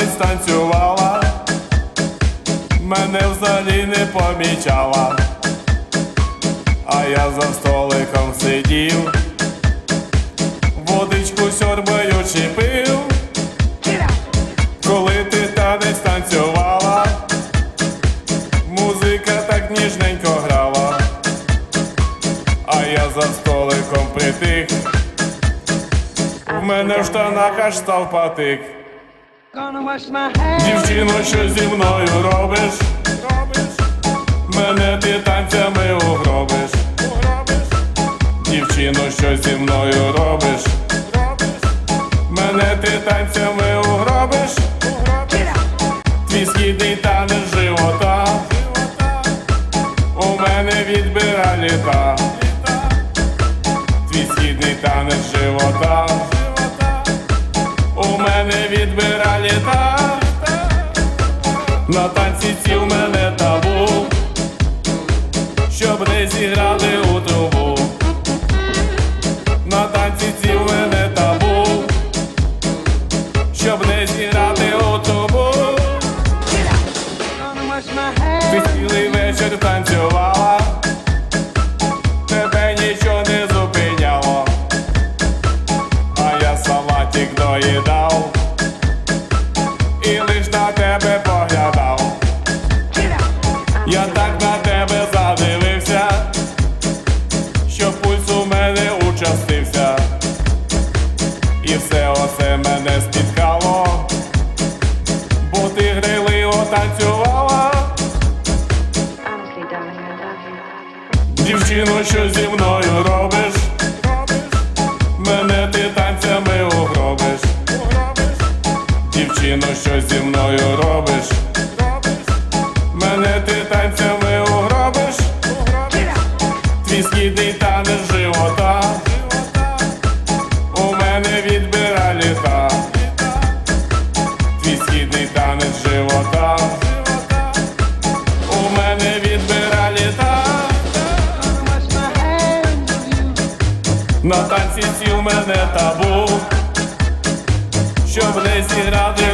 танець танцювала, мене взагалі не помічала, а я за столиком сидів, водичку сьорбаючи пив, коли ти танець танцювала, музика так ніжненько грала, а я за столиком притих. В мене в штанах аж став патик. Дівчино, що зі мною робиш? Мене ти танцями угробиш. Дівчино, що зі мною робиш? Мене ти танцями угробиш. Твій східний танець живота. У мене відбира літа. Твій східний танець живота. На танці ці в мене табу, щоб не зіграти у трубу. На танці ці в мене табу, щоб не зіграти у трубу. Ти цілий вечір танцювала, тебе нічого не зупиняло, а я салатик доїдав і лиш на тебе задивився, що пульс у мене участився, і все оце мене спіткало, бо ти грайливо танцювала. Дівчино, що зі мною робиш? Мене ти танцями угробиш. Дівчино, що зі мною робиш? Танець живота. У мене відбира літа. Твій східний танець живота. У мене відбира літа. На танці ці в мене табу, щоб не зіграти